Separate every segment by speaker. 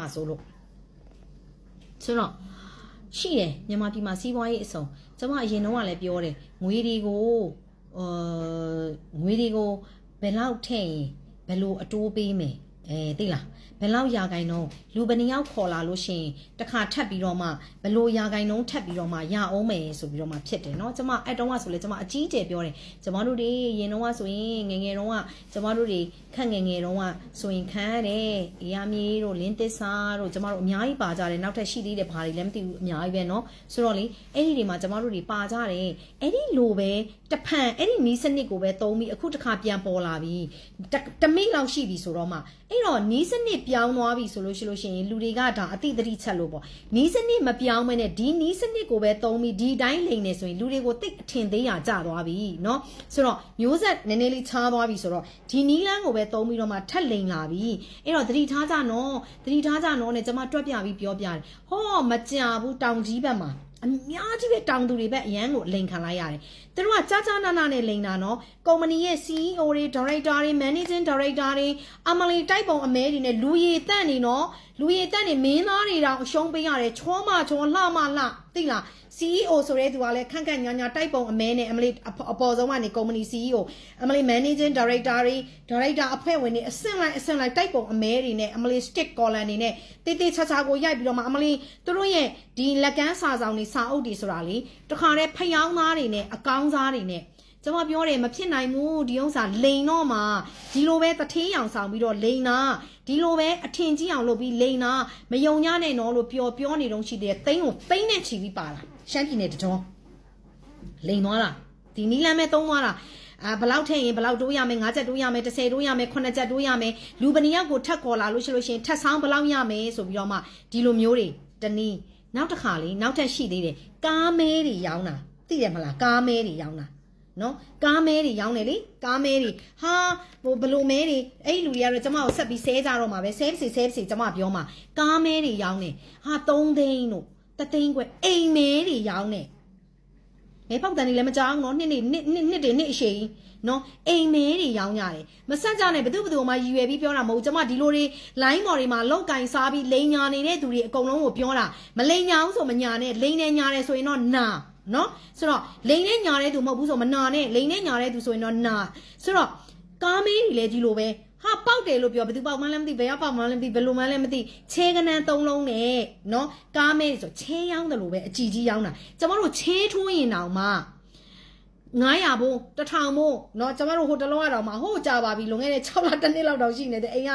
Speaker 1: မှာဆိုလို့ဆိုတော့ရှိတယ်မြန်မာပြည်မှာစီးပွားရေးအစုံကျွန်မအရင်တော့ကလည်းပြောတယ်ငွေတွေကိုအာငွေတွေကိုဘယ်လောက်ထည့်ရင်ဘယ်လိုအတိုးပေးမယ် အဲသိလားဘယ်လောက်ရာဂိုင်နှုန်းလူဘယ်နှယောက်ခေါ်လာလို့ရှိရင်တစ်ခါထပ်ပြီးတော့မှဘယ်လိုရာဂိုင်နှုန်းထပ်ပြီးတော့မှရအောင်မယ်ဆိုပြီးတော့မှဖြစ်တယ်เนาะကျမအဲ့တုန်းကဆိုလေကျမအကြီးကျယ်ပြောတယ်ကျမတို့တွေရင်တုန်းကဆိုရင်ငယ်ငယ်တုန်းကကျမတို့တွေခက်ငယ်ငယ်တုန်းကဆိုရင်ခံရတယ်အရာမြေတို့လင်းသစ္စာတို့ကျမတို့အများကြီးပါကြတယ်နောက်ထပ်ရှိသေးတယ်ဘာတွေလည်းမသိဘူးအများကြီးပဲเนาะဆိုတော့လေအဲ့ဒီတွေမှာကျမတို့တွေပါကြတယ်အဲ့ဒီလိုပဲတဖန်အဲ့ဒီနီးစနစ်ကိုပဲသုံးပြီးအခုတစ်ခါပြန်ပေါ်လာပြီတတမိလောက်ရှိပြီဆိုတော့မှ အဲ့တော့နီးစနစ်ပြောင်းသွားပြီဆိုလို့ရှိလို့ရှိရင်လူတွေကဒါအတိတ်တတိချက်လို့ပေါ့နီးစနစ်မပြောင်းမဲနဲ့ဒီနီးစနစ်ကိုပဲသုံးပြီးဒီတိုင်းလိန်နေဆိုရင်လူတွေကိုတိတ်အထင်သေးရကြသွားပြီเนาะဆိုတော့မျိုးဆက်နည်းနည်းလေးချားသွားပြီဆိုတော့ဒီနီးလန်းကိုပဲသုံးပြီးတော့မှထက်လိန်လာပြီအဲ့တော့တတိထားကြနော်တတိထားကြနော်နဲ့ကျွန်မတွက်ပြပြီးပြောပြတယ်ဟောမကြဘူးတောင်ကြီးဘက်မှာ အများကြီးပဲတောင်သူတွေပဲအရန်ကိုလိန်ခံလိုက်ရတယ်သူတို့ကကြာကြာနာနာနဲ့လိန်တာနော်ကုမ္ပဏီရဲ့ CEO တွေ Director တွေ Managing Director တွေအမလီတိုက်ပုံအမဲတွေနဲ့လူရည်တန့်နေနော်လူရည်တန့်နေမင်းသားတွေတောင်အရှုံးပေးရတယ်ချောမချောလှမလှ သိလား CEO ဆိုတဲ့သူကလည်းခန့်ခန့်ညာညာတိုက်ပုံအမဲနဲ့အမလီအပေါ်ဆုံးကနေကုမ္ပဏီ CEO အမလီ Managing Director တွေ Director အဖွဲ့ဝင်တွေအဆင့်လိုက်အဆင့်လိုက်တိုက်ပုံအမဲတွေနဲ့အမလီ stick column တွေနဲ့တေးသေးချာချာကိုရိုက်ပြီးတော့မှအမလီသူတို့ရဲ့ဒီလက်ကမ်းစာဆောင်တွေစာအုပ်တွေဆိုတာလေတခါတည်းဖျောင်းသားတွေနဲ့အကောင်းစားတွေနဲ့ ကျွန်မပြောတယ်မဖြစ်နိုင်ဘူးဒီဥစ္စာလိန်တော့မှာဒီလိုပဲတထေးရောင်ဆောင်ပြီးတော့လိန်တာဒီလိုပဲအထင်ကြီးအောင်လုပ်ပြီးလိန်တာမယုံညနဲ့နော်လို့ပြောပြောနေတော့ရှိတယ်တိန်းကိုတိန်းနဲ့ချီပြီးပါလာရှမ်းပြည်နယ်တကြောလိန်သွားတာဒီနီလမ်းမဲ့သုံးသွားတာအာဘလောက်ထည့်ရင်ဘလောက်တိုးရမယ်၅ချက်တိုးရမယ်10တိုးရမယ်9ချက်တိုးရမယ်လူပဏိယောက်ကိုထက်ခေါ်လာလို့ရှိလို့ရှိရင်ထက်ဆောင်ဘလောက်ရမယ်ဆိုပြီးတော့မှဒီလိုမျိုးတွေတနည်းနောက်တစ်ခါလေးနောက်ထပ်ရှိသေးတယ်ကားမဲတွေရောင်းတာသိတယ်မလားကားမဲတွေရောင်းတာ နော်ကားမဲတွေရောင်းတယ်လေကားမဲတွေဟာဟိုဘလိုမဲတွေအဲ့လူတွေကတော့ကျမကိုဆက်ပြီးဆဲကြတော့မှာပဲဆဲစီဆဲစီကျမပြောမှာကားမဲတွေရောင်းတယ်ဟာ3သိန်းတို့တသိန်းခွဲအိမ်မဲတွေရောင်းတယ်မဲပေါက်တန်တွေလည်းမကြောက်နော်နှစ်နှစ်နှစ်နှစ်နှစ်တွေနှစ်အရှိန်နော်အိမ်မဲတွေရောင်းကြတယ်မဆက်ကြနဲ့ဘသူဘသူမှရည်ရွယ်ပြီးပြောတာမဟုတ်ကျမဒီလိုတွေ line မော်တွေမှာလောက်ကင်စားပြီးလိန်ညာနေတဲ့သူတွေအကုန်လုံးကိုပြောတာမလိန်ညာဘူးဆိုမညာနဲ့လိန်နဲ့ညာတယ်ဆိုရင်တော့နာ နော်ဆိုတော့လိန်နဲ့ညာတဲ့သူမဟုတ်ဘူးဆိုမနာနဲ့လိန်နဲ့ညာတဲ့သူဆိုရင်တော့နာဆိုတော့ကားမေးတွေလည်းဒီလိုပဲဟာပေါက်တယ်လို့ပြောဘယ်သူပေါက်မှန်းလည်းမသိဘယ်ရောက်ပေါက်မှန်းလည်းမသိဘယ်လိုမှန်းလည်းမသိချဲကနန်းသုံးလုံးနဲ့နော်ကားမေးဆိုချဲရောင်းတယ်လို့ပဲအကြည့်ကြီးရောင်းတာကျမတို့ချဲထိုးရင်တောင်မှ 900ဘိုး1000ဘိုးเนาะကျမတို့ဟိုတလုံးကတော့မှဟိုကြာပါပြီလွန်ခဲ့တဲ့6လတစ်နှစ်လောက်တောင်ရှိနေတယ်အိမ်က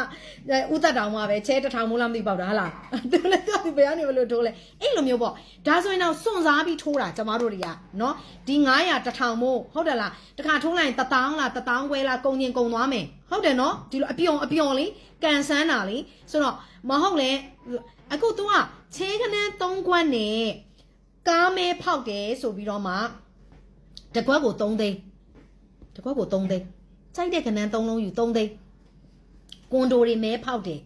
Speaker 1: ဥသက်တောင်မှပဲချဲ1000ဘိုးလားမသိပေါက်တာဟာလားသူလည်းသူဘယ်ကနေဘလို့ထိုးလဲအဲ့လိုမျိုးပေါ့ဒါဆိုရင်တော့စွန့်စားပြီးထိုးတာကျမတို့တွေကเนาะဒီ900 1000ဘိုးဟုတ်တယ်လားတခါထိုးလိုက်ရင်1000လား1000ခွဲလားကုန်ရင်ကုန်သွားမယ်ဟုတ်တယ်เนาะဒီလိုအပြုံအပြုံလေးကန်ဆန်းတာလေဆိုတော့မဟုတ်လဲအခု तू ကချဲခနန်း3ခွက်နဲ့ကားမဲဖောက်တယ်ဆိုပြီးတော့မှ တကွက်ကို3သိန်းတကွက်ကို3သိန်းစိုက်တဲ့ခနန်း3လုံးယူ3သိန်းကွန်ဒိုတွေမဲဖောက်တယ်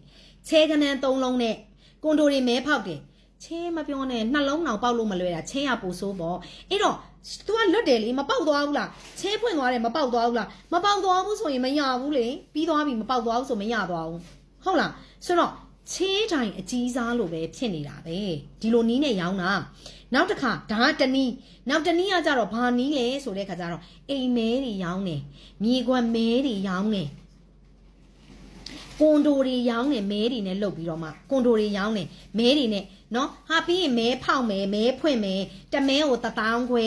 Speaker 1: ချဲခနန်း3လုံးနဲ့ကွန်ဒိုတွေမဲဖောက်တယ်ချဲမပြောနဲ့နှလုံးအောင်ပေါက်လို့မလွယ်တာချဲရပူဆိုးပေါ့အဲ့တော့ तू ကလွတ်တယ်လေမပေါက်သွားဘူးလားချဲဖွင့်သွားတယ်မပေါက်သွားဘူးလားမပေါက်သွားဘူးဆိုရင်မရဘူးလေပြီးသွားပြီမပေါက်သွားဘူးဆိုမရသွားဘူးဟုတ်လားဆိုတော့ ချေးတိုင်းအကြီးစားလို့ပဲဖြစ်နေတာပဲဒီလိုနီးနဲ့ရောင်းတာနောက်တစ်ခါဒါကတနည်းနောက်တနည်းကကြတော့ဘာနီးလဲဆိုတဲ့ခါကျတော့အိမ်မဲတွေရောင်းတယ်မြေခွက်မဲတွေရောင်းတယ် ကွန်ဒိုတွေရောင်းတယ်မဲတွေနဲ့လုတ်ပြီးတော့မှကွန်ဒိုတွေရောင်းတယ်မဲတွေနဲ့နော်ဟာပြီးရင်မဲဖောက်မဲမဲဖွင့်မဲတမဲကို1000ခွဲ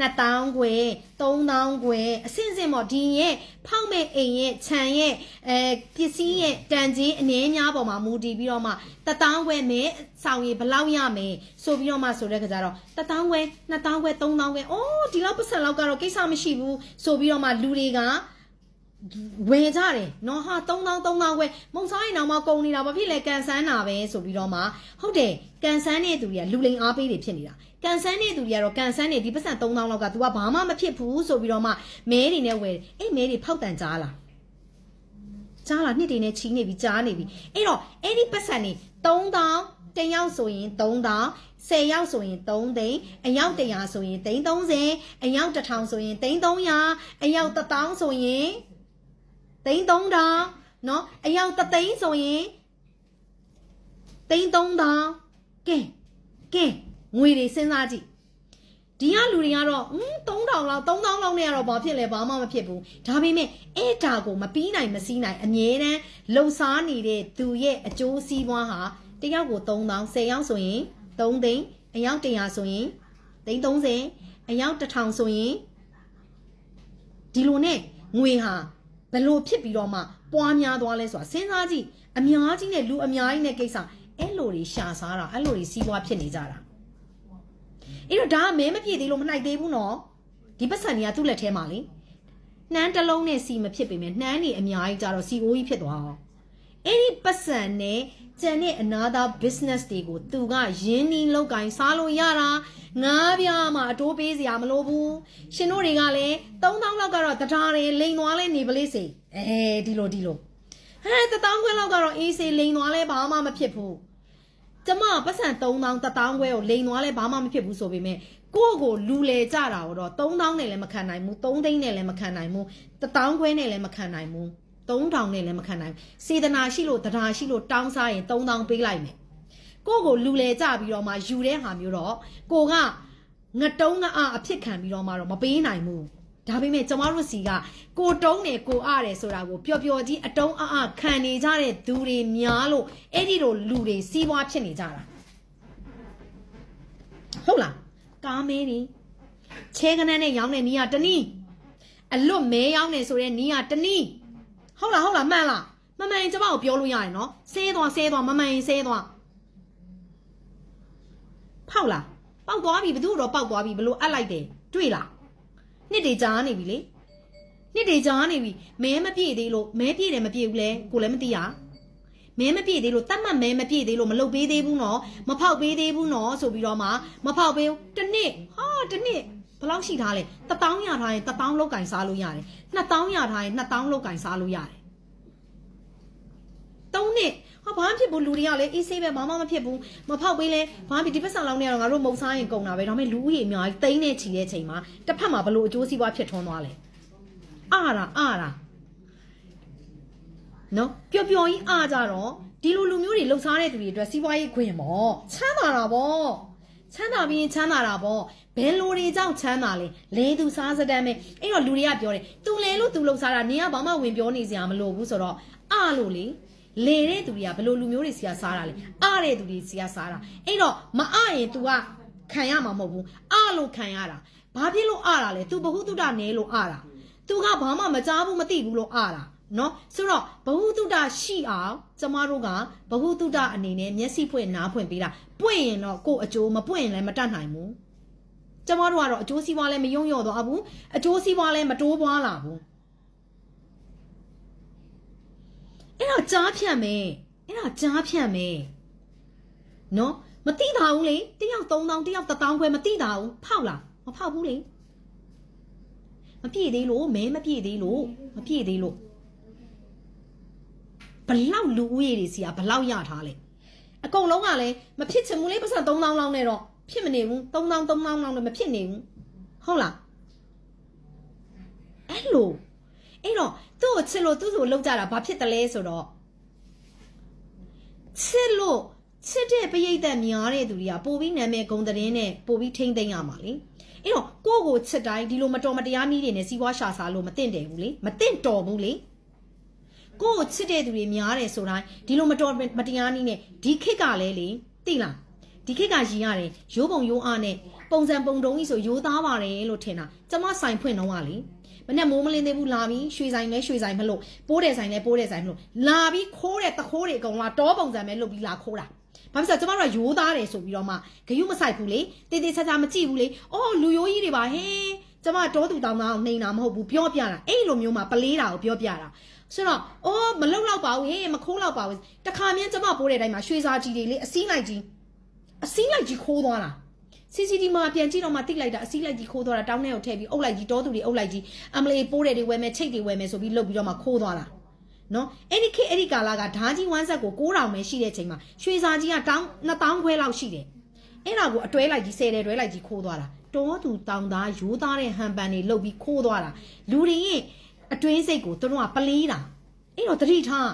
Speaker 1: 2000ခွဲ3000ခွဲအစင်စင်ပေါ့ဒီရဲ့ဖောက်မဲအိမ်ရဲ့ခြံရဲ့အဲပစ္စည်းရဲ့တန်ကြီးအနည်းများပေါ်မှာမူတည်ပြီးတော့မှ1000ခွဲမဲဆောင်ရည်ဘလောက်ရမယ်ဆိုပြီးတော့မှဆိုတဲ့ခါကျတော့1000ခွဲ2000ခွဲ3000ခွဲအိုးဒီလောက်ပတ်စံလောက်ကတော့ကိစ္စမရှိဘူးဆိုပြီးတော့မှလူတွေက ဝယ်ကြတယ်နော်ဟာ3000 3000ခွဲမုံစားရင်တော့မကုန်နေတာဘာဖြစ်လဲကန်ဆန်းတာပဲဆိုပြီးတော့မှဟုတ်တယ်ကန်ဆန်းတဲ့သူတွေကလူလိန်အားပေးတွေဖြစ်နေတာကန်ဆန်းတဲ့သူတွေကတော့ကန်ဆန်းနေဒီပတ်စံ3000လောက်က तू ကဘာမှမဖြစ်ဘူးဆိုပြီးတော့မှမဲတွေနဲ့ဝယ်တယ်အဲ့မဲတွေဖောက်တန်ကြားလားကြားလားနှစ်တွေနဲ့ချီးနေပြီကြားနေပြီအဲ့တော့အဲ့ဒီပတ်စံနေ3000တယောက်ဆိုရင်3000 10ယောက်ဆိုရင်3သိန်းအယောက်100ဆိုရင်သိန်း30အယောက်1000ဆိုရင်သိန်း300အယောက်1000ဆိုရင် သိန်း3000နော်အယောက်3သိန်းဆိုရင်သိန်း3000ကဲကဲငွေတွေစဉ်းစားကြည့်ဒီကလူတွေကတော့ဟွန်း3000လောက်3000လောက်နဲ့ကတော့ဘာဖြစ်လဲဘာမှမဖြစ်ဘူးဒါပေမဲ့အဲ့ဒါကိုမပြီးနိုင်မစီးနိုင်အငြင်းတန်းလှုပ်ရှားနေတဲ့သူရဲ့အကျိုးစီးပွားဟာတယောက်ကို3000 10ယောက်ဆိုရင်3သိန်းအယောက်100ဆိုရင်သိန်း30အယောက်1000ဆိုရင်ဒီလိုနဲ့ငွေဟာ ဘယ်လိုဖြစ်ပြီးတော့မှပွားများသွားလဲဆိုတာစဉ်းစားကြည့်အများကြီးနဲ့လူအများကြီးနဲ့ကိစ္စအဲ့လိုတွေရှာစားတာအဲ့လိုတွေစီးပွားဖြစ်နေကြတာအဲ့တော့ဒါကမဲမပြည့်သေးလို့မနိုင်သေးဘူးနော်ဒီပတ်စံတွေကသူ့လက်ထဲမှာလေနှမ်းတစ်လုံးနဲ့စီမဖြစ်ပေမဲ့နှမ်းနေအများကြီးကြတော့ CO ကြီးဖြစ်သွားအောင် အဲ့ဒီပတ်စံနဲ့ကျန်တဲ့အနာသာ business တွေကိုသူကရင်းနှီးလောက်ကင်စားလို့ရတာငါးပြားမှအတိုးပေးစရာမလိုဘူးရှင်တို့တွေကလည်း3000လောက်ကတော့တထားတယ်လိန်သွားလဲနေပလေးစေအဲဒီလိုဒီလိုဟဲ့တထောင်ခွဲလောက်ကတော့အေးစေလိန်သွားလဲဘာမှမဖြစ်ဘူးကျမပတ်စံ3000တထောင်ခွဲကိုလိန်သွားလဲဘာမှမဖြစ်ဘူးဆိုပေမဲ့ကိုယ့်ကိုလူလေကြတာတော့3000နဲ့လည်းမခံနိုင်ဘူး3သိန်းနဲ့လည်းမခံနိုင်ဘူးတထောင်ခွဲနဲ့လည်းမခံနိုင်ဘူး 3000နဲ့လည်းမခံနိုင်ဘူးစေတနာရှိလို့တရားရှိလို့တောင်းစားရင်3000ပေးလိုက်မယ်ကိုယ့်ကိုလူလဲကြပြီးတော့မှယူတဲ့ဟာမျိုးတော့ကိုကငတုံးငါအဖြစ်ခံပြီးတော့မှတော့မပေးနိုင်ဘူးဒါပေမဲ့ကျမတို့စီကကိုတုံးတယ်ကိုအားတယ်ဆိုတာကိုပျော်ပျော်ကြီးအတုံးအအခံနေကြတဲ့သူတွေများလို့အဲ့ဒီလိုလူတွေစီးပွားဖြစ်နေကြတာဟုတ်လားကားမဲတွေချဲကနန်းနဲ့ရောင်းတဲ့နီးကတနည်းအလွတ်မဲရောင်းနေဆိုတဲ့နီးကတနည်း ဟုတ်လားဟုတ်လားမှန်လားမမှန်ရင်ကျမကိုပြောလို့ရတယ်နော်ဆဲသွားဆဲသွားမမှန်ရင်ဆဲသွားဖောက်လားပောက်သွားပြီဘသူတော့ပောက်သွားပြီဘလို့အပ်လိုက်တယ်တွေ့လားနှစ်တွေကြာနေပြီလေနှစ်တွေကြာနေပြီမဲမပြည့်သေးလို့မဲပြည့်တယ်မပြည့်ဘူးလဲကိုလည်းမသိရမဲမပြည့်သေးလို့တတ်မှတ်မဲမပြည့်သေးလို့မလုပ်ပေးသေးဘူးနော်မဖောက်ပေးသေးဘူးနော်ဆိုပြီးတော့မှမဖောက်ပေးဘူးတစ်နှစ်ဟာတစ်နှစ်ဘယ်လောက်ရှိထားလဲတထောင်ရထားရင်တထောင်လောက်ကင်စားလို့ရတယ် နှစ်ထောင်ရထားရင်နှစ်ထောင်လောက်ကင်စားလို့ရတယ်သုံးနှစ်ဟာဘာမှဖြစ်ဘူးလူတွေကလည်းအေးဆေးပဲဘာမှမဖြစ်ဘူးမဖောက်ပေးလဲဘာမှဒီပတ်စံလောင်းနေရတော့ငါတို့မုံစားရင်ကုန်တာပဲဒါပေမဲ့လူဦးရေအများကြီးတိမ့်နေချီတဲ့ချိန်မှာတစ်ဖက်မှာဘလို့အကျိုးစီးပွားဖြစ်ထွန်းသွားလဲအားတာအားတာနော်ပျော်ပျော်ကြီးအားကြတော့ဒီလိုလူမျိုးတွေလှုပ်ရှားတဲ့သူတွေအတွက်စီးပွားရေးခွင့်ပေါ့ချမ်းသာတာပေါ့ ချမ်းသာပြီးရင်ချမ်းသာတာပေါ့ဘယ်လိုတွေကြောင့်ချမ်းသာလဲလဲသူစားစတမ်းပဲအဲ့တော့လူတွေကပြောတယ်သူလဲလို့သူလှုပ်ရှားတာနင်ကဘာမှဝင်ပြောနေစရာမလိုဘူးဆိုတော့အားလို့လေလေတဲ့သူတွေကဘယ်လိုလူမျိုးတွေစီကစားတာလဲအားတဲ့သူတွေစီကစားတာအဲ့တော့မအားရင် तू ကခံရမှာမဟုတ်ဘူးအားလို့ခံရတာဘာဖြစ်လို့အားတာလဲ तू ဘဟုတုတနဲလို့အားတာ तू ကဘာမှမကြားဘူးမသိဘူးလို့အားတာ နော်ဆိုတော့ဘဟုတုတရှိအောင်ကျမတို့ကဘဟုတုတအနေနဲ့မျက်စိဖွင့်နားဖွင့်ပေးတာပွင့်ရင်တော့ကို့အကျိုးမပွင့်ရင်လည်းမတတ်နိုင်ဘူးကျမတို့ကတော့အကျိုးစီးပွားလည်းမယုံရော့တော့ဘူးအကျိုးစီးပွားလည်းမတိုးပွားလာဘူးအဲ့တော့ကြားဖြတ်မယ်အဲ့တော့ကြားဖြတ်မယ်နော်မတိတာဘူးလေတယောက်3000တယောက်1000ခွဲမတိတာဘူးဖောက်လားမဖောက်ဘူးလေမပြည့်သေးလို့မဲမပြည့်သေးလို့မပြည့်သေးလို့ ဘလောက်လူဦးရေတွေစီကဘလောက်ရထားလဲအကုန်လုံးကလည်းမဖြစ်ချင်ဘူးလေပတ်စံ3000လောက်နဲ့တော့ဖြစ်မနေဘူး3000 3000လောက်နဲ့မဖြစ်နေဘူးဟုတ်လားအဲ့လိုအဲ့တော့သူ့ကိုချစ်လို့သူ့ကိုလောက်ကြတာဘာဖြစ်တယ်လဲဆိုတော့ချစ်လို့ချစ်တဲ့ပရိသတ်များတဲ့သူတွေကပိုပြီးနာမည်ဂုံသတင်းနဲ့ပိုပြီးထိမ့်သိမ့်ရမှာလေအဲ့တော့ကိုယ့်ကိုချစ်တိုင်းဒီလိုမတော်မတရားနည်းတွေနဲ့စီးပွားရှာစားလို့မသင့်တယ်ဘူးလေမသင့်တော်ဘူးလေ ကိုယ့်ကိုချစ်တဲ့သူတွေများတယ်ဆိုတိုင်းဒီလိုမတော်မတရားနည်းနဲ့ဒီခစ်ကလည်းလေသိလားဒီခစ်ကရည်ရတယ်ရိုးပုံရိုးအားနဲ့ပုံစံပုံတုံးကြီးဆိုရိုးသားပါတယ်လို့ထင်တာကျမဆိုင်ဖွင့်တော့ကလေမနဲ့မိုးမလင်းသေးဘူးလာပြီးရွှေဆိုင်လဲရွှေဆိုင်မလို့ပိုးတယ်ဆိုင်လဲပိုးတယ်ဆိုင်မလို့လာပြီးခိုးတဲ့တခိုးတွေအကုန်လုံးကတော့ပုံစံပဲလုပ်ပြီးလာခိုးတာဘာဖြစ်လို့ကျမတို့ကရိုးသားတယ်ဆိုပြီးတော့မှဂယုမဆိုင်ဘူးလေတေးသေးချာချာမကြည့်ဘူးလေအော်လူရိုးကြီးတွေပါဟင်း ကျမတောသူတောင်းသားအောင်နှိမ်တာမဟုတ်ဘူးပြောပြတာအဲ့လိုမျိုးမှပလေးတာကိုပြောပြတာဆိုတော့အော်မလုံတော့ပါဘူးဟေးမခိုးတော့ပါဘူးတခါမြန်းကျမပိုးတဲ့အတိုင်းမှာရွှေစာကြီးတွေလေအစည်းလိုက်ကြီးအစည်းလိုက်ကြီးခိုးသွားတာ CCTV မှာပြန်ကြည့်တော့မှတိလိုက်တာအစည်းလိုက်ကြီးခိုးသွားတာတောင်းထဲကိုထည့်ပြီးအုပ်လိုက်ကြီးတောသူတွေအုပ်လိုက်ကြီးအမလေးပိုးတယ်တွေဝယ်မယ်ချိတ်တွေဝယ်မယ်ဆိုပြီးလုပ်ပြီးတော့မှခိုးသွားတာနော်အဲ့ဒီခေတ်အဲ့ဒီကာလကဓာကြီးဝမ်းဆက်ကို9000ပဲရှိတဲ့ချိန်မှာရွှေစာကြီးကတောင်း2000ခွဲလောက်ရှိတယ်အဲ့ဒါကိုအတွဲလိုက်ကြီး10တယ်တွဲလိုက်ကြီးခိုးသွားတာ တောသူတောင်းသားရိုးသားတဲ့ဟန်ပန်တွေလှုပ်ပြီးခိုးသွားတာလူတွေရဲ့အတွင်းစိတ်ကိုသူတို့ကပလေးတာအဲ့တော့တတိထား